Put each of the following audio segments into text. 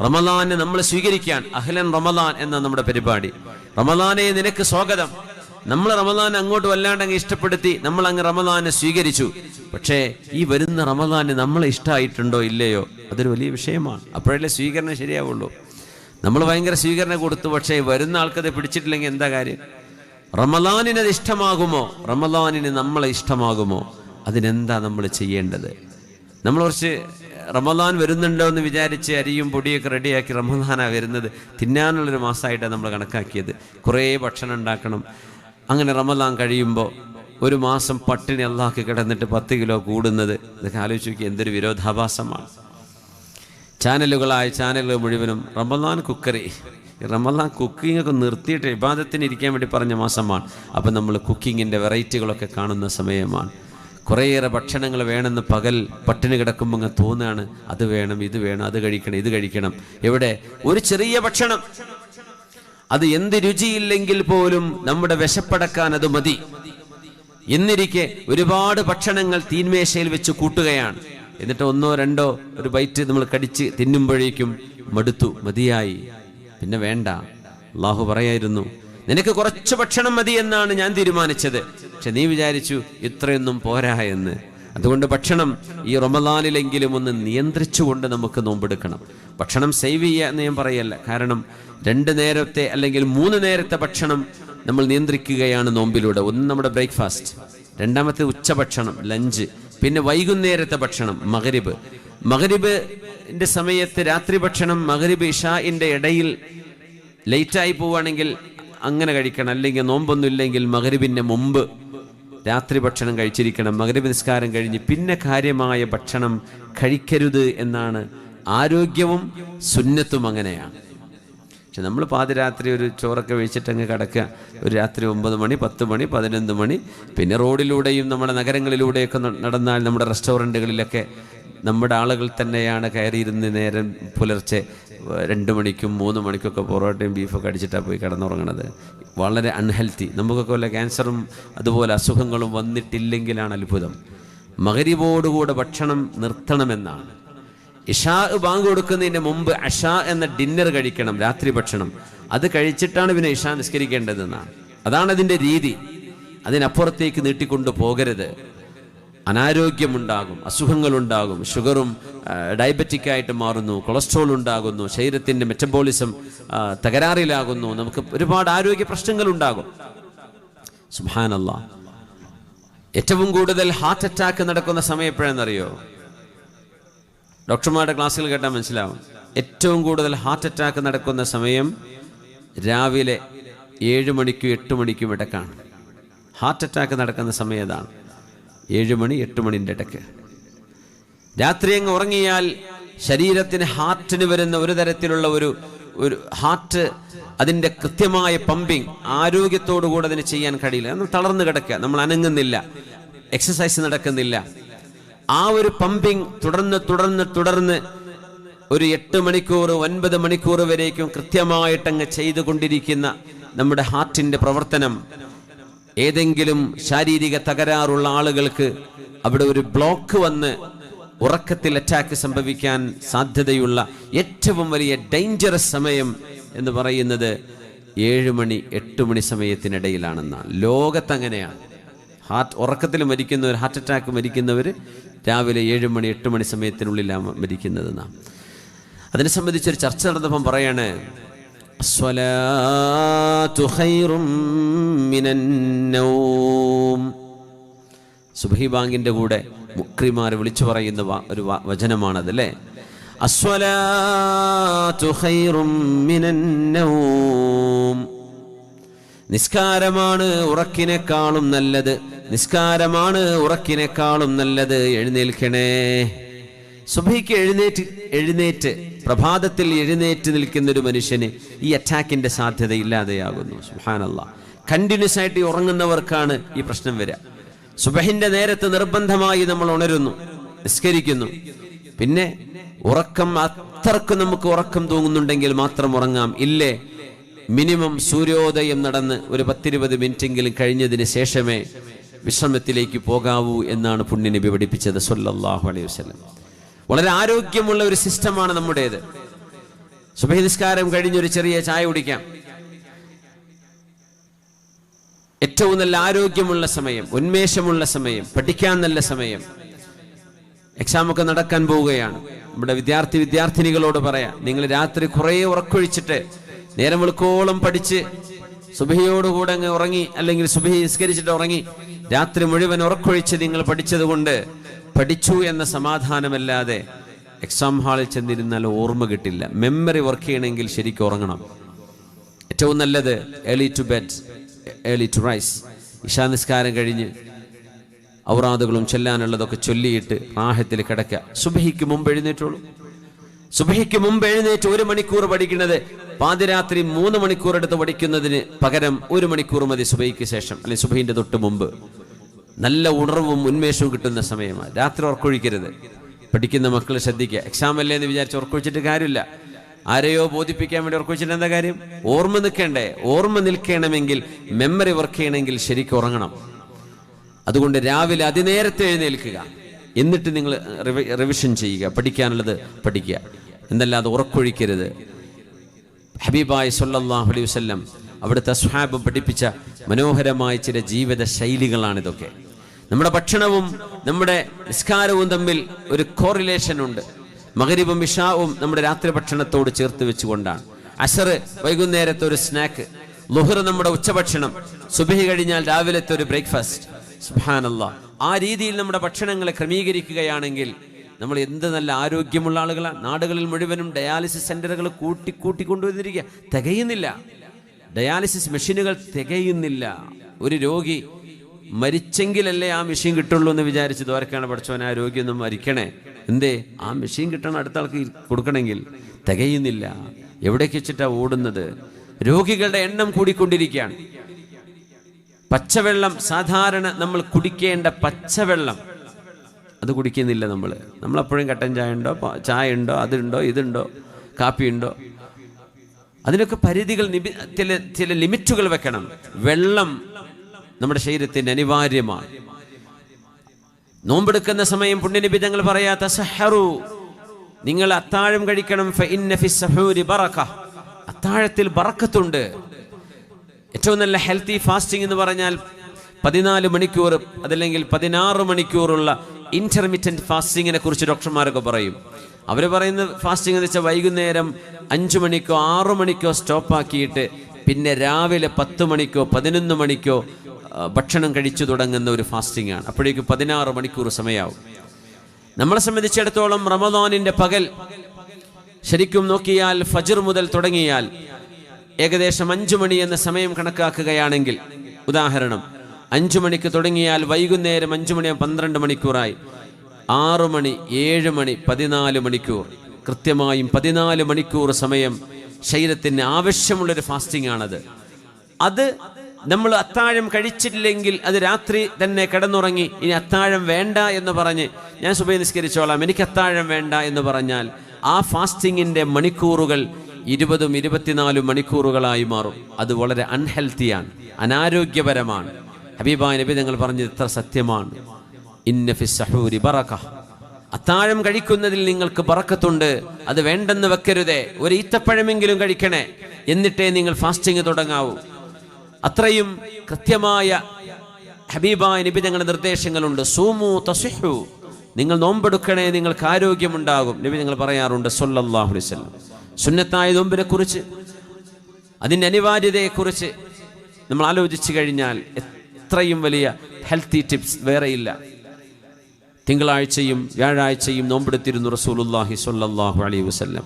റമദാനെ നമ്മൾ സ്വീകരിക്കാൻ അഹ്ലൻ റമദാൻ എന്ന നമ്മുടെ പരിപാടി. റമദാനെ നിനക്ക് സ്വാഗതം. നമ്മൾ റമദാൻ അങ്ങോട്ട് വല്ലാണ്ട് അങ്ങ് ഇഷ്ടപ്പെടുത്തി നമ്മൾ അങ്ങ് റമദാനെ സ്വീകരിച്ചു. പക്ഷേ ഈ വരുന്ന റമദാന് നമ്മൾ ഇഷ്ടമായിട്ടുണ്ടോ ഇല്ലയോ? അതൊരു വലിയ വിഷയമാണ്. അപ്പോഴല്ലേ സ്വീകരണം ശരിയാവുള്ളൂ. നമ്മൾ ഭയങ്കര സ്വീകരണം കൊടുത്തു പക്ഷേ വരുന്ന ആൾക്കത് പിടിച്ചിട്ടില്ലെങ്കിൽ എന്താ കാര്യം? റമദാനിന് അത് ഇഷ്ടമാകുമോ? റമദാനിന് നമ്മളെ ഇഷ്ടമാകുമോ? അതിനെന്താ നമ്മൾ ചെയ്യേണ്ടത്? നമ്മൾ കുറച്ച് റമദാൻ വരുന്നുണ്ടോ എന്ന് വിചാരിച്ച് അരിയും പൊടിയൊക്കെ റെഡിയാക്കി റമദാനാണ് വരുന്നത്. തിന്നാനുള്ളൊരു മാസമായിട്ടാണ് നമ്മൾ കണക്കാക്കിയത്. കുറേ ഭക്ഷണം ഉണ്ടാക്കണം. അങ്ങനെ റമദാൻ കഴിയുമ്പോൾ ഒരു മാസം പട്ടിണി അള്ളാഹ്ക്ക് കിടന്നിട്ട് പത്ത് കിലോ കൂടുന്നത്. ഇതൊക്കെ ആലോചിച്ച് നോക്കി എന്തൊരു വിരോധാഭാസമാണ്. ചാനലുകളായ ചാനലുകൾ മുഴുവനും റമദാൻ കുക്കറി. റമദാൻ കുക്കിംഗ് ഒക്കെ നിർത്തിയിട്ട് ഇബാദത്തിന് ഇരിക്കാൻ വേണ്ടി പറഞ്ഞ മാസമാണ്. അപ്പം നമ്മൾ കുക്കിങ്ങിന്റെ വെറൈറ്റികളൊക്കെ കാണുന്ന സമയമാണ്. കുറേയേറെ ഭക്ഷണങ്ങൾ വേണമെന്ന് പകൽ പട്ടിണി കിടക്കുമ്പോൾ അങ്ങ് തോന്നുകയാണ് അത് വേണം ഇത് വേണം അത് കഴിക്കണം ഇത് കഴിക്കണം. എവിടെ? ഒരു ചെറിയ ഭക്ഷണം. അത് എന്ത് രുചിയില്ലെങ്കിൽ പോലും നമ്മുടെ വിശപ്പടക്കാൻ അത് മതി. എന്നിരിക്കെ ഒരുപാട് ഭക്ഷണങ്ങൾ തീന്മേശയിൽ വെച്ച് കൂട്ടുകയാണ്. എന്നിട്ട് ഒന്നോ രണ്ടോ ഒരു ബൈറ്റ് നമ്മൾ കടിച്ച് തിന്നുമ്പോഴേക്കും മടുത്തു മതിയായി. പിന്നെ വേണ്ട. അള്ളാഹു പറയായിരുന്നു നിനക്ക് കുറച്ച് ഭക്ഷണം മതി എന്നാണ് ഞാൻ തീരുമാനിച്ചത്. പക്ഷെ നീ വിചാരിച്ചു ഇത്രയൊന്നും പോരാ എന്ന്. അതുകൊണ്ട് ഭക്ഷണം ഈ റമദാനിലെങ്കിലും ഒന്ന് നിയന്ത്രിച്ചുകൊണ്ട് നമുക്ക് നോമ്പെടുക്കണം. ഭക്ഷണം സേവ് ചെയ്യുക എന്ന് ഞാൻ പറയല്ല. കാരണം രണ്ട് നേരത്തെ അല്ലെങ്കിൽ മൂന്ന് നേരത്തെ ഭക്ഷണം നമ്മൾ നിയന്ത്രിക്കുകയാണ് നോമ്പിലൂടെ. ഒന്ന് നമ്മുടെ ബ്രേക്ക്ഫാസ്റ്റ് രണ്ടാമത്തെ ഉച്ചഭക്ഷണം ലഞ്ച് പിന്നെ വൈകുന്നേരത്തെ ഭക്ഷണം മകരിബ് മകരിബിന്റെ സമയത്ത് രാത്രി ഭക്ഷണം മകരിബ് ഇഷാഇന്റെ ഇടയിൽ ലേറ്റായി പോവുകയാണെങ്കിൽ അങ്ങനെ കഴിക്കണം. അല്ലെങ്കിൽ നോമ്പൊന്നും ഇല്ലെങ്കിൽ മകരിബിന്റെ മുമ്പ് രാത്രി ഭക്ഷണം കഴിച്ചിരിക്കണം. മകരവി നിസ്കാരം കഴിഞ്ഞ് പിന്നെ കാര്യമായ ഭക്ഷണം കഴിക്കരുത് എന്നാണ് ആരോഗ്യവും സുന്നത്തും അങ്ങനെയാണ്. പക്ഷെ നമ്മൾ പാതിരാത്രി ഒരു ചോറൊക്കെ വെച്ചിട്ട് അങ്ങ് കിടക്കുക. ഒരു രാത്രി ഒമ്പത് മണി പത്ത് മണി പതിനൊന്ന് മണി. പിന്നെ റോഡിലൂടെയും നമ്മുടെ നഗരങ്ങളിലൂടെയൊക്കെ നടന്നാൽ നമ്മുടെ റെസ്റ്റോറന്റുകളിലൊക്കെ നമ്മുടെ ആളുകൾ തന്നെയാണ് കയറിയിരുന്ന് നേരം പുലർച്ചെ രണ്ട് മണിക്കും മൂന്ന് മണിക്കൊക്കെ പൊറോട്ടയും ബീഫൊക്കെ അടിച്ചിട്ടാണ് പോയി കിടന്നുറങ്ങണത്. വളരെ അൺഹെൽത്തി നമുക്കൊക്കെ വല്ല ക്യാൻസറും അതുപോലെ അസുഖങ്ങളും വന്നിട്ടില്ലെങ്കിലാണ് അത്ഭുതം. മകരിവോടുകൂടെ ഭക്ഷണം നിർത്തണമെന്നാണ്. ഇഷാ ബാങ്ക് കൊടുക്കുന്നതിന് മുമ്പ് അഷാ എന്ന ഡിന്നർ കഴിക്കണം രാത്രി ഭക്ഷണം. അത് കഴിച്ചിട്ടാണ് പിന്നെ ഇഷാ നിസ്കരിക്കേണ്ടതെന്നാണ്. അതാണ് അതിന്റെ രീതി. അതിനപ്പുറത്തേക്ക് നീട്ടിക്കൊണ്ടു പോകരുത്. അനാരോഗ്യമുണ്ടാകും അസുഖങ്ങളുണ്ടാകും ഷുഗറും ഡയബറ്റിക് ആയിട്ട് മാറുന്നു കൊളസ്ട്രോൾ ഉണ്ടാകുന്നു ശരീരത്തിന്റെ മെറ്റബോളിസം തകരാറിലാകുന്നു നമുക്ക് ഒരുപാട് ആരോഗ്യ പ്രശ്നങ്ങൾ ഉണ്ടാകും സുഹാനല്ല ഏറ്റവും കൂടുതൽ ഹാർട്ട് അറ്റാക്ക് നടക്കുന്ന സമയം എപ്പോഴാണെന്നറിയോ? ഡോക്ടർമാരുടെ ക്ലാസ്സിൽ കേട്ടാൽ മനസ്സിലാവും. ഏറ്റവും കൂടുതൽ ഹാർട്ട് അറ്റാക്ക് നടക്കുന്ന സമയം രാവിലെ ഏഴ് മണിക്കും എട്ട് മണിക്കും ഇടക്കാണ്. ഹാർട്ട് അറ്റാക്ക് നടക്കുന്ന സമയം ഏഴ് മണി എട്ട് മണിന്റെ ഇടയ്ക്ക്. രാത്രി അങ്ങ് ഉറങ്ങിയാൽ ശരീരത്തിന് ഹാർട്ടിന് വരുന്ന ഒരു തരത്തിലുള്ള ഒരു ഒരു ഹാർട്ട് അതിന്റെ കൃത്യമായ പമ്പിങ് ആരോഗ്യത്തോടു കൂടെ അതിന് ചെയ്യാൻ കഴിയില്ല. നമ്മൾ തളർന്നു കിടക്കുക നമ്മൾ അനങ്ങുന്നില്ല എക്സസൈസ് നടക്കുന്നില്ല. ആ ഒരു പമ്പിങ് തുടർന്ന് തുടർന്ന് തുടർന്ന് ഒരു എട്ട് മണിക്കൂർ ഒൻപത് മണിക്കൂർ വരേക്കും കൃത്യമായിട്ടങ്ങ് ചെയ്തുകൊണ്ടിരിക്കുന്ന നമ്മുടെ ഹാർട്ടിന്റെ പ്രവർത്തനം ഏതെങ്കിലും ശാരീരിക തകരാറുള്ള ആളുകൾക്ക് അവിടെ ഒരു ബ്ലോക്ക് വന്ന് ഉറക്കത്തിൽ അറ്റാക്ക് സംഭവിക്കാൻ സാധ്യതയുള്ള ഏറ്റവും വലിയ ഡേഞ്ചറസ് സമയം എന്ന് പറയുന്നത് ഏഴ് മണി എട്ട് മണി സമയത്തിനിടയിലാണെന്നാണ് ലോകത്ത് അങ്ങനെയാണ് ഹാർട്ട് ഉറക്കത്തിൽ മരിക്കുന്നവർ ഹാർട്ട് അറ്റാക്ക് മരിക്കുന്നവർ രാവിലെ ഏഴ് മണി എട്ട് മണി സമയത്തിനുള്ളിലാണ് മരിക്കുന്നത് നാം അതിനെ സംബന്ധിച്ചൊരു ചർച്ച നടന്നപ്പം പറയാണ് "അസ്വലാത്തു ഖൈറും മിനൻ നൗം." സുബഹി ബാങ്കിന്റെ കൂടെ മുക്രിമാർ വിളിച്ചു പറയുന്ന ഒരു വചനമാണത് അല്ലേ അസ്വലാത്തു ഖൈറും മിനൻ. നിസ്കാരമാണ് ഉറക്കിനേക്കാളും നല്ലത് നിസ്കാരമാണ് ഉറക്കിനേക്കാളും നല്ലത് എഴുന്നേൽക്കണേ സുബഹിക്ക് എഴുന്നേറ്റ് എഴുന്നേറ്റ് പ്രഭാതത്തിൽ എഴുന്നേറ്റ് നിൽക്കുന്ന ഒരു മനുഷ്യന് ഈ അറ്റാക്കിന്റെ സാധ്യത ഇല്ലാതെയാകുന്നു സുഹാനല്ല കണ്ടിന്യൂസ് ആയിട്ട് ഉറങ്ങുന്നവർക്കാണ് ഈ പ്രശ്നം വരിക സുബഹിന്റെ നേരത്ത് നിർബന്ധമായി നമ്മൾ ഉണരുന്നു നിസ്കരിക്കുന്നു. പിന്നെ ഉറക്കം അത്രയ്ക്ക് നമുക്ക് ഉറക്കം തൂങ്ങുന്നുണ്ടെങ്കിൽ മാത്രം ഉറങ്ങാം. ഇല്ലേ? മിനിമം സൂര്യോദയം നടന്ന് ഒരു പത്തിരുപത് മിനിറ്റെങ്കിലും കഴിഞ്ഞതിന് ശേഷമേ വിശ്രമത്തിലേക്ക് പോകാവൂ എന്നാണ് പുണ്യനബി പഠിപ്പിച്ചത് സൊല്ലാഹു അലൈഹി വസല്ലം. വളരെ ആരോഗ്യമുള്ള ഒരു സിസ്റ്റമാണ് നമ്മുടേത്. സുബഹി കഴിഞ്ഞൊരു ചെറിയ ചായ കുടിക്കാം. ഏറ്റവും നല്ല ആരോഗ്യമുള്ള സമയം ഉന്മേഷമുള്ള സമയം പഠിക്കാൻ നല്ല സമയം. എക്സാം ഒക്കെ നടക്കാൻ പോവുകയാണ്. നമ്മുടെ വിദ്യാർത്ഥി വിദ്യാർത്ഥിനികളോട് പറയാം നിങ്ങൾ രാത്രി കുറേ ഉറക്കൊഴിച്ചിട്ട് നേരം വെളുക്കോളം പഠിച്ച് സുബഹിയോടുകൂടെ അങ്ങ് ഉറങ്ങി അല്ലെങ്കിൽ സുബഹി നിസ്കരിച്ചിട്ട് ഉറങ്ങി രാത്രി മുഴുവൻ ഉറക്കൊഴിച്ച് നിങ്ങൾ പഠിച്ചത് കൊണ്ട് പഠിച്ചു എന്ന സമാധാനമല്ലാതെ എക്സാം ഹാളിൽ ചെന്നിരുന്നാൽ ഓർമ്മ കിട്ടില്ല. മെമ്മറി വർക്ക് ചെയ്യണമെങ്കിൽ ശരിക്കും ഉറങ്ങണം. ഏറ്റവും നല്ലത് early to bed early to rise ഇഷാനിസ്കാരം കഴിഞ്ഞ് ഔറാദുകളും ചെല്ലാനുള്ളതൊക്കെ ചൊല്ലിയിട്ട് പ്രാഹത്തിൽ കിടക്കുക. സുബഹിക്ക് മുമ്പ് എഴുന്നേറ്റുള്ളൂ. സുബഹിക്ക് മുമ്പ് എഴുന്നേറ്റ് ഒരു മണിക്കൂർ പഠിക്കുന്നത് പാതിരാത്രി മൂന്ന് മണിക്കൂർ എടുത്ത് പഠിക്കുന്നതിന് പകരം ഒരു മണിക്കൂർ മതി സുബഹിക്ക് ശേഷം അല്ലെങ്കിൽ സുബഹിന്റെ തൊട്ട് മുമ്പ്. നല്ല ഉണർവും ഉന്മേഷവും കിട്ടുന്ന സമയമാണ്. രാത്രി ഉറക്കൊഴിക്കരുത്. പഠിക്കുന്ന മക്കൾ ശ്രദ്ധിക്കുക. എക്സാം അല്ലേ എന്ന് വിചാരിച്ച് ഉറക്കൊഴിച്ചിട്ട് കാര്യമില്ല. ആരെയോ ബോധിപ്പിക്കാൻ വേണ്ടി ഉറക്കൊഴിച്ചിട്ട് എന്താ കാര്യം? ഓർമ്മ നിൽക്കണ്ടേ. ഓർമ്മ നിൽക്കണമെങ്കിൽ മെമ്മറി വർക്ക് ചെയ്യണമെങ്കിൽ ശരിക്കും ഉറങ്ങണം. അതുകൊണ്ട് രാവിലെ അതിനേരത്തെ എഴുന്നേൽക്കുക. എന്നിട്ട് നിങ്ങൾ റിവ- റിവിഷൻ ചെയ്യുക. പഠിക്കാനുള്ളത് പഠിക്കുക. എന്നല്ലാതെ ഉറക്കൊഴിക്കരുത്. ഹബീബായ് സല്ലാഹു അലൈഹി വസല്ലം അവിടുത്തെ അസ്ഹാബ് പഠിപ്പിച്ച മനോഹരമായ ചില ജീവിത ശൈലികളാണിതൊക്കെ നമ്മുടെ ഭക്ഷണവും നമ്മുടെ നിസ്കാരവും തമ്മിൽ ഒരു കോറിലേഷൻ ഉണ്ട്. മകരിബും ഇഷാവും നമ്മുടെ രാത്രി ഭക്ഷണത്തോട് ചേർത്ത് വെച്ചുകൊണ്ടാണ്. അസർ വൈകുന്നേരത്തെ ഒരു സ്നാക്ക് ലുഹർ നമ്മുടെ ഉച്ചഭക്ഷണം സുബഹി കഴിഞ്ഞാൽ രാവിലത്തെ ഒരു ബ്രേക്ക്ഫാസ്റ്റ് സുഹാനല്ല ആ രീതിയിൽ നമ്മുടെ ഭക്ഷണങ്ങളെ ക്രമീകരിക്കുകയാണെങ്കിൽ നമ്മൾ എന്ത് നല്ല ആരോഗ്യമുള്ള ആളുകളാണ് നാടുകളിൽ മുഴുവനും ഡയാലിസിസ് സെന്ററുകൾ കൂട്ടി കൂട്ടിക്കൊണ്ടുവന്നിരിക്കുക. തികയുന്നില്ല. ഡയാലിസിസ് മെഷീനുകൾ തികയുന്നില്ല. ഒരു രോഗി മരിച്ചെങ്കിലല്ലേ ആ മെഷീൻ കിട്ടുള്ളൂ എന്ന് വിചാരിച്ച് ദ്വാരക്കാണ് പഠിച്ചവൻ ആ രോഗിയൊന്നും മരിക്കണേ. എന്തേ? ആ മെഷീൻ കിട്ടണം അടുത്ത ആൾക്ക് കൊടുക്കണമെങ്കിൽ തികയുന്നില്ല. എവിടേക്ക് വെച്ചിട്ടാ ഓടുന്നത്? രോഗികളുടെ എണ്ണം കൂടിക്കൊണ്ടിരിക്കുകയാണ്. പച്ചവെള്ളം സാധാരണ നമ്മൾ കുടിക്കേണ്ട പച്ചവെള്ളം. അത് കുടിക്കുന്നില്ല നമ്മൾ നമ്മളപ്പോഴും കട്ടൻ ചായ ഉണ്ടോ? ചായ ഉണ്ടോ? അതുണ്ടോ? ഇതുണ്ടോ? കാപ്പി ഉണ്ടോ? അതിനൊക്കെ പരിധികൾ ചില ചില ലിമിറ്റുകൾ വെക്കണം. വെള്ളം നമ്മുടെ ശരീരത്തിന് അനിവാര്യമാണ്. നോമ്പെടുക്കുന്ന സമയം പുണ്യനബി തങ്ങൾ പറയാ തസഹറു നിങ്ങൾ അത്താഴം കഴിക്കണം. അത്താഴത്തിൽ ബറക്കത്തുണ്ട്. ഏറ്റവും നല്ല ഹെൽത്തി ഫാസ്റ്റിംഗ് എന്ന് പറഞ്ഞാൽ പതിനാല് മണിക്കൂർ അതല്ലെങ്കിൽ പതിനാറ് മണിക്കൂറുള്ള ഇന്റർമീഡിയന്റ് ഫാസ്റ്റിങ്ങിനെ കുറിച്ച് ഡോക്ടർമാരൊക്കെ പറയും. അവർ പറയുന്ന ഫാസ്റ്റിംഗ് എന്ന് വെച്ചാൽ വൈകുന്നേരം അഞ്ചു മണിക്കോ ആറു മണിക്കോ സ്റ്റോപ്പ് ആക്കിയിട്ട് പിന്നെ രാവിലെ പത്ത് മണിക്കോ പതിനൊന്ന് മണിക്കോ ഭക്ഷണം കഴിച്ചു തുടങ്ങുന്ന ഒരു ഫാസ്റ്റിംഗ് ആണ്. അപ്പോഴേക്ക് പതിനാറ് മണിക്കൂർ സമയമാവും നമ്മളെ സംബന്ധിച്ചിടത്തോളം റമദാനിന്റെ പകൽ ശരിക്കും നോക്കിയാൽ ഫജർ മുതൽ തുടങ്ങിയാൽ ഏകദേശം അഞ്ചു മണി എന്ന സമയം കണക്കാക്കുകയാണെങ്കിൽ ഉദാഹരണം അഞ്ചു മണിക്ക് തുടങ്ങിയാൽ വൈകുന്നേരം അഞ്ചു മണി പന്ത്രണ്ട് മണിക്കൂറായി. ആറു മണി ഏഴ് മണി പതിനാല് മണിക്കൂർ. കൃത്യമായും പതിനാല് മണിക്കൂർ സമയം ശരീരത്തിന് ആവശ്യമുള്ളൊരു ഫാസ്റ്റിംഗ് ആണത് അത് നമ്മൾ അത്താഴം കഴിച്ചിട്ടില്ലെങ്കിൽ അത് രാത്രി തന്നെ കിടന്നുറങ്ങി ഇനി അത്താഴം വേണ്ട എന്ന് പറഞ്ഞ് ഞാൻ സുബൈ നിസ്കരിച്ചോളാം എനിക്ക് അത്താഴം വേണ്ട എന്ന് പറഞ്ഞാൽ ആ ഫാസ്റ്റിങ്ങിന്റെ മണിക്കൂറുകൾ ഇരുപതും ഇരുപത്തിനാലും മണിക്കൂറുകളായി മാറും. അത് വളരെ അൺഹെൽത്തിയാണ് അനാരോഗ്യപരമാണ്. ഹബീബായ നബി തങ്ങൾ പറഞ്ഞത് ഇത്ര സത്യമാണ്. ഇന്ന ഫി സഹൂരി ബറക. അത്താഴം കഴിക്കുന്നതിൽ നിങ്ങൾക്ക് ബറക്കത്തുണ്ട്. അത് വേണ്ടെന്ന് വെക്കരുതേ. ഒരു ഈത്തപ്പഴമെങ്കിലും കഴിക്കണേ. എന്നിട്ടേ നിങ്ങൾ ഫാസ്റ്റിംഗ് തുടങ്ങാവൂ. അത്രയും കൃത്യമായ ഹബീബായ നബി ഞങ്ങളുടെ നിർദ്ദേശങ്ങളുണ്ട്. സൂമു തസിഹു. നിങ്ങൾ നോമ്പെടുക്കണേ നിങ്ങൾക്ക് ആരോഗ്യമുണ്ടാകും. നബി നിങ്ങൾ പറയാറുണ്ട് വസല്ലം. സുന്നത്തായ നോമ്പിനെ കുറിച്ച് അതിന്റെ അനിവാര്യതയെക്കുറിച്ച് നമ്മൾ ആലോചിച്ചു കഴിഞ്ഞാൽ എത്രയും വലിയ ഹെൽത്തി ടിപ്സ് വേറെയില്ല തിങ്കളാഴ്ചയും വ്യാഴാഴ്ചയും നോമ്പെടുത്തിരുന്നു റസൂലുല്ലാഹി സ്വല്ലല്ലാഹു അലൈഹി വസല്ലം.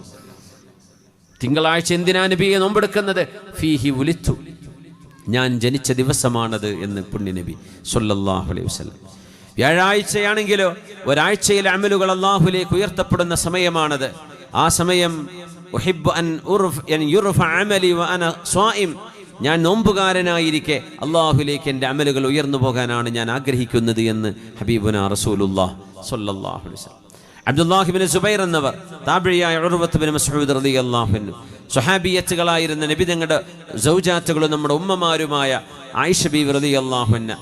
തിങ്കളാഴ്ച എന്തിനാ നബിയെ നോമ്പെടുക്കുന്നത്? ഫീഹി ഉലിത്തു ഞാൻ ജനിച്ച ദിവസമാണത് എന്ന് പുണ്യനബി സ്വല്ലല്ലാഹു അലൈഹി വസല്ലം. വ്യാഴാഴ്ചയാണെങ്കിലോ ഒരാഴ്ചയിൽ അമലുകൾ അള്ളാഹുലേക്ക് ഉയർത്തപ്പെടുന്ന സമയമാണത്. ആ സമയം അൻ ഞാൻ നോമ്പുകാരനായിരിക്കെ അള്ളാഹുലേക്ക് എന്റെ അമലുകൾ ഉയർന്നു പോകാനാണ് ഞാൻ ആഗ്രഹിക്കുന്നത് എന്ന് ഹബീബുന റസൂലുല്ലാ വസല്ലം. അബ്ദുല്ലാഹിബിൻ സുബൈർ എന്നവർ താബിഴിയായ ഉറവത്ത് ബിൻ മസ്ഊദ് റളിയല്ലാഹു അൻഹു സ്വഹാബിയത്തുകളായിരുന്ന നബി തങ്ങളുടെ സൗജാത്തുകളും നമ്മുടെ ഉമ്മമാരുമായ ആയിഷ ബി വ്രതി അള്ളാഹുന്ന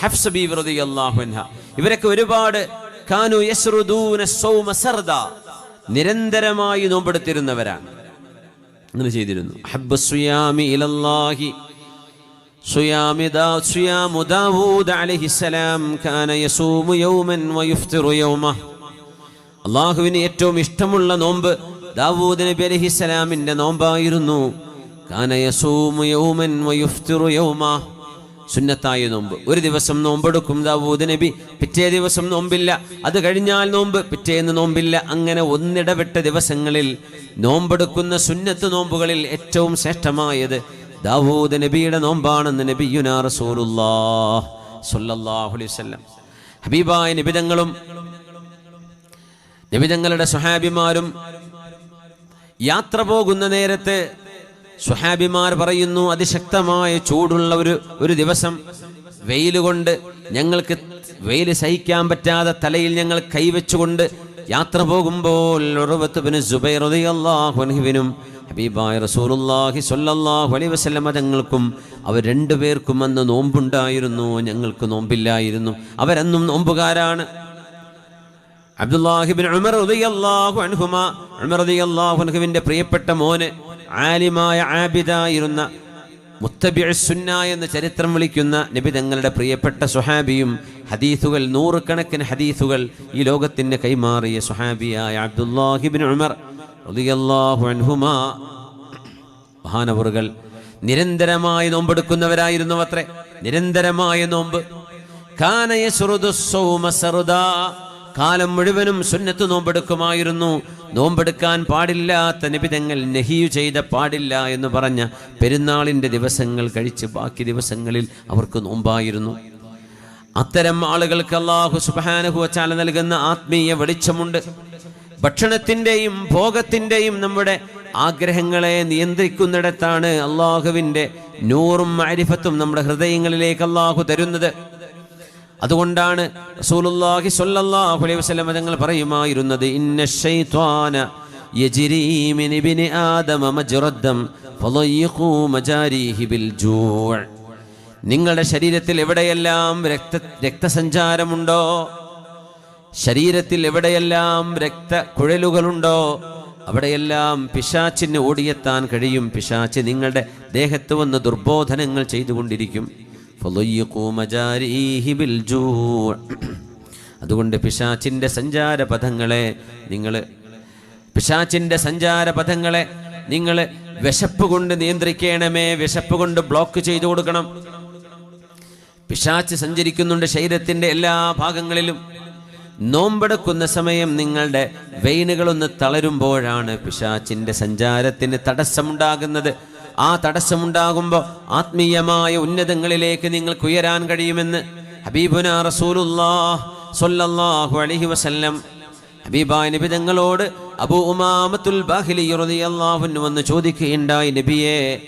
ഹഫ്സ ബി വ്രതി അള്ളാഹുന്ന ഇവരൊക്കെ ഒരുപാട് കാനു യസ്റുദൂന സൗമ സർദ നിരന്തരമായി നോമ്പെടുത്തിരുന്നവരാണ്. അങ്ങനെ ചെയ്തിരുന്നു. ഹബ്ബ സുയാമി ഇലല്ലാഹി. സുയാമി ദാ സുയാമു ദാവൂദ് അലൈഹിസ്സലാം കാന യസൂമു യൗമൻ വയുഫ്തിറു യൗമ. അള്ളാഹുവിന് ഏറ്റവും ഇഷ്ടമുള്ള നോമ്പ് ദാവൂദ് നബി അലൈഹിസ്സലാമിന്റെ നോമ്പായിരുന്നു. കാന യസൂമു യൗമൻ വയുഫ്തിറു യൗമ. സുന്നത്തായ നോമ്പ്. ഒരു ദിവസം നോമ്പെടുക്കും ദാവൂദ് നബി. പിറ്റേ ദിവസം നോമ്പില്ല. അത് കഴിഞ്ഞാൽ നോമ്പ്. പിറ്റേന്ന് നോമ്പില്ല. അങ്ങനെ ഒന്നിടവിട്ട ദിവസങ്ങളിൽ നോമ്പെടുക്കുന്ന സുന്നത്ത് നോമ്പുകളിൽ ഏറ്റവും ശ്രേഷ്ഠമായത് ദാവൂദ് നബിയുടെ നോമ്പാണെന്ന് നബിയുനാ റസൂലുള്ളാഹ് സ്വല്ലല്ലാഹു അലൈഹി വസല്ലം. ഹബീബായ നിബിതങ്ങളും നിബിതങ്ങളുടെ സുഹാബിമാരും യാത്ര പോകുന്ന നേരത്ത് സുഹാബിമാർ പറയുന്നു അതിശക്തമായ ചൂടുള്ള ഒരു ഒരു ദിവസം വെയിൽ കൊണ്ട് ഞങ്ങൾക്ക് വെയിൽ സഹിക്കാൻ പറ്റാതെ തലയിൽ ഞങ്ങൾ കൈവച്ചുകൊണ്ട് യാത്ര പോകുമ്പോൾ ഉറവത്ത് ബിൻ സുബൈർ റളിയല്ലാഹു അൻഹുവിനും ഹബീബായ വസല്ലമ തങ്ങൾക്കും അവർ രണ്ടുപേർക്കും അന്ന് നോമ്പുണ്ടായിരുന്നു. ഞങ്ങൾക്ക് നോമ്പില്ലായിരുന്നു. അവരെന്നും നോമ്പുകാരാണ്. അബ്ദുല്ലാഹിബിൻ ഉമർ റളിയല്ലാഹു അൻഹുമ ഉമർ പ്രിയപ്പെട്ട മോന് ആലിമായ ആബിദായിരുന്ന മുത്തബിഅ സുന്ന എന്ന ചരിത്രം വിളിക്കുന്ന നബി തങ്ങളുടെ പ്രിയപ്പെട്ട സുഹാബിയും ഹദീസുകൾ നൂറുകണക്കിന് ഹദീസുകൾ ഈ ലോകത്തിന് കൈമാറിയ സുഹാബിയായ അബ്ദുല്ലാഹിബിൻ ഉമർ മഹാനവറുകൾ നിരന്തരമായി നോമ്പെടുക്കുന്നവരായിരുന്നു അത്രേ നിരന്തരമായ നോമ്പ്. കാനയ യസ്റുദു സറുദാ. കാലം മുഴുവനും സുന്നത്ത് നോമ്പെടുക്കുമായിരുന്നു. നോമ്പെടുക്കാൻ പാടില്ലാത്ത നിബിതങ്ങൾ നെഹിയു ചെയ്ത പാടില്ല എന്ന് പറഞ്ഞ പെരുന്നാളിന്റെ ദിവസങ്ങൾ കഴിച്ച് ബാക്കി ദിവസങ്ങളിൽ അവർക്ക് നോമ്പായിരുന്നു. അത്തരം ആളുകൾക്ക് അള്ളാഹു സുബാനുഹുവച്ചാല നൽകുന്ന ആത്മീയ വെളിച്ചമുണ്ട്. ഭക്ഷണത്തിന്റെയും ഭോഗത്തിന്റെയും നമ്മുടെ ആഗ്രഹങ്ങളെ നിയന്ത്രിക്കുന്നിടത്താണ് അള്ളാഹുവിന്റെ നൂറും അരിഫത്തും നമ്മുടെ ഹൃദയങ്ങളിലേക്ക് അള്ളാഹു തരുന്നത്. അതുകൊണ്ടാണ് റസൂലുള്ളാഹി സ്വല്ലല്ലാഹു അലൈഹി വസല്ലം തങ്ങൾ പറയുമായിരുന്നത് ഇന്ന ഇബ്നി ആദമ മജാരിഹി ബിൽ നിങ്ങളുടെ ശരീരത്തിൽ എവിടെയെല്ലാം രക്ത രക്തസഞ്ചാരമുണ്ടോ? ശരീരത്തിൽ എവിടെയെല്ലാം രക്തക്കുഴലുകളുണ്ടോ അവിടെയെല്ലാം പിശാച്ചിന് ഓടിയെത്താൻ കഴിയും. പിശാച്ച് നിങ്ങളുടെ ദേഹത്ത് വന്ന് ദുർബോധനങ്ങൾ ചെയ്തുകൊണ്ടിരിക്കും. അതുകൊണ്ട് പിശാച്ചിന്റെ സഞ്ചാരപഥങ്ങളെ നിങ്ങൾ പിശാച്ചിന്റെ സഞ്ചാരപഥങ്ങളെ നിങ്ങൾ വിശപ്പ് കൊണ്ട് നിയന്ത്രിക്കണമേ വിശപ്പ് കൊണ്ട് ബ്ലോക്ക് ചെയ്തു കൊടുക്കണം. പിശാച്ച് സഞ്ചരിക്കുന്നുണ്ട് ശരീരത്തിന്റെ എല്ലാ ഭാഗങ്ങളിലും. നോമ്പെടുക്കുന്ന സമയം നിങ്ങളുടെ വെയിനുകളൊന്ന് തളരുമ്പോഴാണ് പിശാച്ചിന്റെ സഞ്ചാരത്തിന് തടസ്സമുണ്ടാകുന്നത്. ആ തടസ്സമുണ്ടാകുമ്പോൾ ആത്മീയമായ ഉന്നതങ്ങളിലേക്ക് നിങ്ങൾക്ക് ഉയരാൻ കഴിയുമെന്ന് ഹബീബുന റസൂലുല്ലാഹ് അലഹി വസല്ലം ഹബീബായ നബി തങ്ങളോട് അബൂ ഉമാമത്തുൽ ബാഹിലി വന്ന് ചോദിക്കുകയുണ്ടായി നബിയെ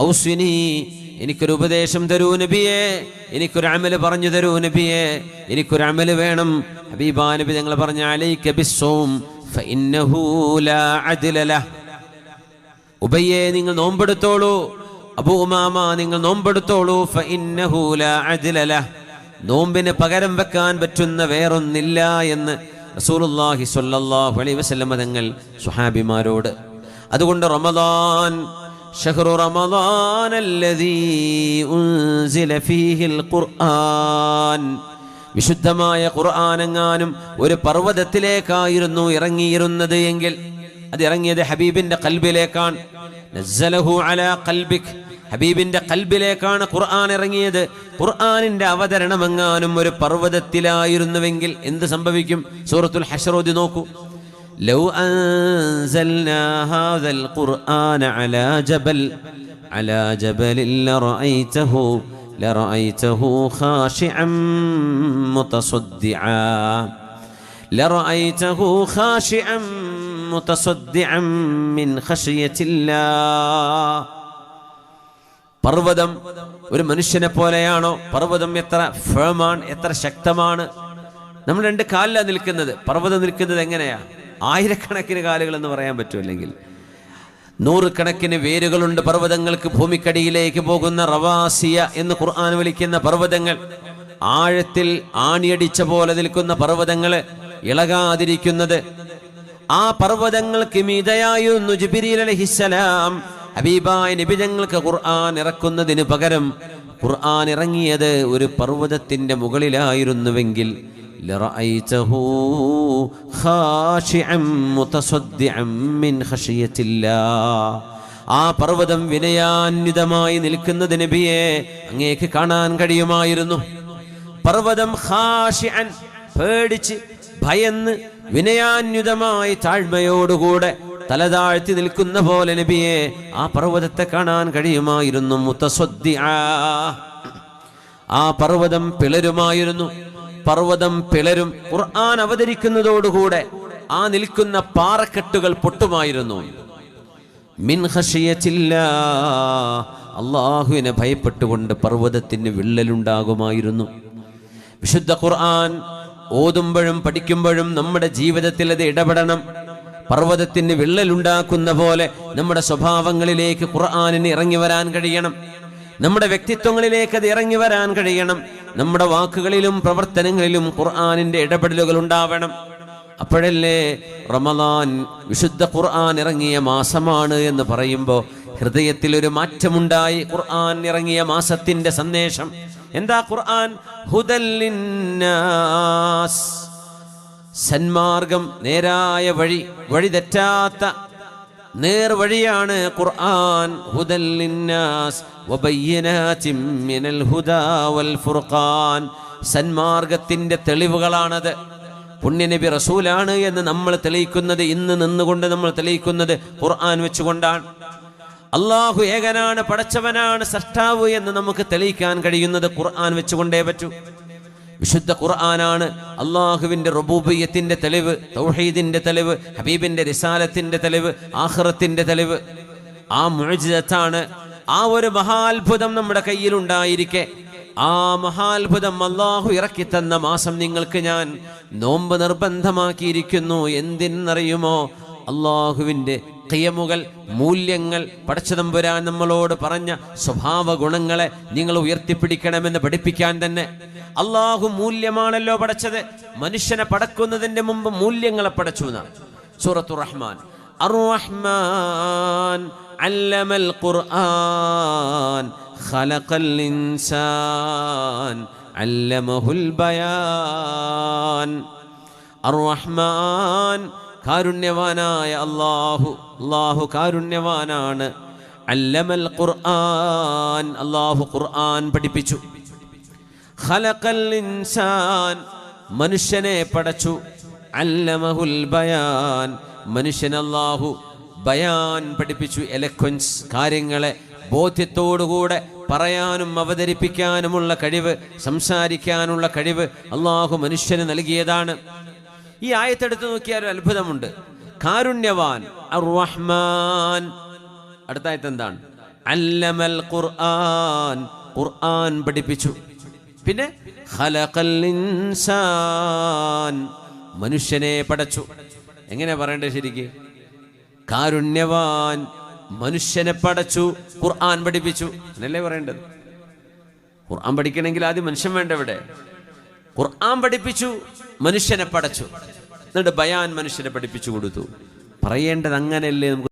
ഔസ്വിനി എനിക്കൊരു ഉപദേശം തരൂ നബിയെ എനിക്കൊരു അമൽ പറഞ്ഞു തരൂ നബിയെ എനിക്കൊരു അമൽ വേണം. ഹബീബാ നബി തങ്ങൾ പറഞ്ഞ അലൈക ബിസ്സൗം ഫഇന്നഹു ലാ അദ്ല ലഹ്. ഉബയ്യെ നിങ്ങൾ നോമ്പെടുത്തോളൂ. അബൂമാമ നിങ്ങൾ നോമ്പെടുത്തോളൂ. നോമ്പിന് പകരം വെക്കാൻ പറ്റുന്ന വേറൊന്നില്ല എന്ന് റസൂലുല്ലാഹി സ്വല്ലല്ലാഹു അലൈഹി തങ്ങൾ സുഹാബിമാരോട് അതുകൊണ്ട് റമദാൻ റമദാൻ ഉൻസില ഫീഹിൽ ഖുർആൻ. വിശുദ്ധമായ ഖുർആാനെങ്ങാനും ഒരു പർവതത്തിലേക്കായിരുന്നു ഇറങ്ങിയിരുന്നത് എങ്കിൽ അത് ഇറങ്ങിയത് ഹബീബിന്റെ കൽബിലേക്കാണ്. ഹബീബിന്റെ കൽബിലേക്കാണ് ഖുർആൻ ഇറങ്ങിയത്. ഖുർആാനിന്റെ അവതരണമെങ്ങാനും ഒരു പർവതത്തിലായിരുന്നുവെങ്കിൽ എന്ത് സംഭവിക്കും? സൂറത്തുൽ ഹഷറോദി നോക്കൂ. ലൗ ഹാദൽ ഖുർആന അലാ ജബൽ. അലാ ജബലിൽ ലറഅയ്തഹു ലറഅയ്തഹു ഖാശിഅൻ മുതസദ്ദിആ ലറഅയ്തഹു ഖാശിഅൻ പർവതം ഒരു മനുഷ്യനെ പോലെയാണോ? പർവതം എത്ര ഫേമാണ് എത്ര ശക്തമാണ്? നമ്മൾ രണ്ട് കാലില നിൽക്കുന്നത്. പർവതം നിൽക്കുന്നത് എങ്ങനെയാ? ആയിരക്കണക്കിന് കാലുകൾ എന്ന് പറയാൻ പറ്റുമല്ലെങ്കിൽ നൂറുകണക്കിന് വേരുകളുണ്ട് പർവതങ്ങൾക്ക് ഭൂമിക്കടിയിലേക്ക് പോകുന്ന റവാസിയ എന്ന് ഖുർആൻ വിളിക്കുന്ന പർവതങ്ങൾ. ആഴത്തിൽ ആണിയടിച്ച പോലെ നിൽക്കുന്ന പർവതങ്ങൾ ഇളകാതിരിക്കുന്നത് ആ പർവതങ്ങൾക്ക് മീതയായിരുന്നു ജിബിരി അലഹിസലാം ഹബീബായ നിബിജങ്ങൾക്ക് ഖുർആൻ ഇറക്കുന്നതിന് പകരം ഖുർആൻ ഇറങ്ങിയത് ഒരു പർവതത്തിന്റെ മുകളിലായിരുന്നുവെങ്കിൽ ആ പർവതം വിനയാന്വിതമായി നിൽക്കുന്നത് നബിയെ അങ്ങേക്ക് കാണാൻ കഴിയുമായിരുന്നു. പർവതം പേടിച്ച് ഭയന്ന് വിനയാന്യുതമായി താഴ്മയോടുകൂടെ തലതാഴ്ത്തി നിൽക്കുന്ന പോലെ നബിയെ ആ പർവതത്തെ കാണാൻ കഴിയുമായിരുന്നു മുത്തസ്വദ്ദിആ. ആ പർവതം പിളരുമായിരുന്നു. പർവതം പിളരും. ഖുർആൻ അവതരിക്കുന്നതോടുകൂടെ ആ നിൽക്കുന്ന പാറക്കെട്ടുകൾ പൊട്ടുമായിരുന്നു. അള്ളാഹുവിനെ ഭയപ്പെട്ടുകൊണ്ട് പർവതത്തിന് വിള്ളലുണ്ടാകുമായിരുന്നു. വിശുദ്ധ ഖുർആൻ ഓതുമ്പോഴും പഠിക്കുമ്പോഴും നമ്മുടെ ജീവിതത്തിൽ അത് ഇടപെടണം. പർവതത്തിന് വിള്ളലുണ്ടാക്കുന്ന പോലെ നമ്മുടെ സ്വഭാവങ്ങളിലേക്ക് ഖുർആാനിന് ഇറങ്ങി വരാൻ കഴിയണം. നമ്മുടെ വ്യക്തിത്വങ്ങളിലേക്ക് അത് ഇറങ്ങി വരാൻ കഴിയണം. നമ്മുടെ വാക്കുകളിലും പ്രവർത്തനങ്ങളിലും ഖുർആാനിന്റെ ഇടപെടലുകൾ ഉണ്ടാവണം. അപ്പോഴല്ലേ റമദാൻ വിശുദ്ധ ഖുർആൻ ഇറങ്ങിയ മാസമാണ് എന്ന് പറയുമ്പോൾ ഹൃദയത്തിൽ ഒരു മാറ്റമുണ്ടായി ഖുർആൻ ഇറങ്ങിയ മാസത്തിന്റെ സന്ദേശം. എന്താ ഖുർആൻ? ഹുദല്ലിന്നാസ് സന്മാർഗം നേരായ വഴി വഴി തെറ്റാത്ത നേർവഴിയാണ് ഖുർആൻ. ഹുദല്ലിന്നാസ് വബയ്യനാതിൻ മിനൽ ഹുദാ വൽ ഫുർഖാൻ. സന്മാർഗത്തിന്റെ തെളിവുകളാണത്. പുണ്യനബി റസൂലാണ് എന്ന് നമ്മൾ തെളിയിക്കുന്നത് ഇന്ന് നിന്നുകൊണ്ട് നമ്മൾ തെളിയിക്കുന്നത് ഖുർആൻ വെച്ചുകൊണ്ടാണ്. അള്ളാഹു ഏകനാണ് പടച്ചവനാണ് സഷ്ടാവ് എന്ന് നമുക്ക് തെളിയിക്കാൻ കഴിയുന്നത് ഖുർആൻ വെച്ചുകൊണ്ടേ പറ്റൂ. വിശുദ്ധ ഖുർആനാണ് അള്ളാഹുവിന്റെ റബൂബിയത്തിന്റെ തെളിവ് തൗഹീദിന്റെ തെളിവ് ഹബീബിന്റെ റിസാലത്തിന്റെ തെളിവ് ആഹ്റത്തിന്റെ തെളിവ്. ആ മുഅ്ജിസത്താണ് ആ ഒരു മഹാത്ഭുതം നമ്മുടെ കയ്യിലുണ്ടായിരിക്കെ. ആ മഹാത്ഭുതം അള്ളാഹു ഇറക്കിത്തന്ന മാസം നിങ്ങൾക്ക് ഞാൻ നോമ്പ് നിർബന്ധമാക്കിയിരിക്കുന്നു. എന്തിനറിയുമോ അള്ളാഹുവിന്റെ കിയമുകൾ മൂല്യങ്ങൾ പടച്ചതമ്പുരാൻ നമ്മളോട് പറഞ്ഞ സ്വഭാവ ഗുണങ്ങളെ നിങ്ങൾ ഉയർത്തിപ്പിടിക്കണമെന്ന് പഠിപ്പിക്കാൻ തന്നെ. അള്ളാഹു മൂല്യമാണല്ലോ പടച്ചത്. മനുഷ്യനെ പടക്കുന്നതിന്റെ മുമ്പ് മൂല്യങ്ങളെ പടച്ചു എന്നാണ് സൂറത്തു റഹ്മാൻ. അറുറഹ്മാൻ അല്ലമൽ ഖുർആൻ ഖലഖൽ ഇൻസാൻ അല്ലമഹുൽ ബയാൻ. കാരുണ്യവാനായ അള്ളാഹു അള്ളാഹു കാരുണ്യവാനാണ്. അല്ലമൽ ഖുർആൻ അള്ളാഹു ഖുർആൻ പഠിപ്പിച്ചു. ഖലഖൽ ഇൻസാൻ മനുഷ്യനെ പടച്ചു. അല്ലമഹുൽ ബയാൻ മനുഷ്യൻ അള്ളാഹു ബയാൻ പഠിപ്പിച്ചു. എലക്വൻസ് കാര്യങ്ങളെ ബോധ്യത്തോടുകൂടെ പറയാനും അവതരിപ്പിക്കാനുമുള്ള കഴിവ് സംസാരിക്കാനുള്ള കഴിവ് അള്ളാഹു മനുഷ്യന് നൽകിയതാണ്. ഈ ആയത്തെടുത്ത് നോക്കിയാൽ ഒരു അത്ഭുതമുണ്ട്. കാരുണ്യവാൻ റഹ്മാൻ അടുത്ത ആയത്ത് എന്താണ്? അല്ലമൽ ഖുർആൻ. ഖുർആൻ പഠിപ്പിച്ചു. പിന്നെ ഖലഖൽ ഇൻസാൻ. മനുഷ്യനെ പടച്ചു. എങ്ങനെ പറയണ്ടേ ശരിക്ക്? കാരുണ്യവാൻ മനുഷ്യനെ പടച്ചു. ഖുർആൻ പഠിപ്പിച്ചു. എന്നല്ലേ പറയേണ്ടത്? ഖുർആൻ പഠിക്കണമെങ്കിൽ ആദ്യം മനുഷ്യൻ വേണ്ട ഇവിടെ ഖുർആൻ പഠിപ്പിച്ചു മനുഷ്യനെ പടച്ചു. എന്നിട്ട് ബയാൻ മനുഷ്യനെ പഠിപ്പിച്ചു കൊടുത്തു. പറയേണ്ടത് അങ്ങനെയല്ലേ നമുക്ക്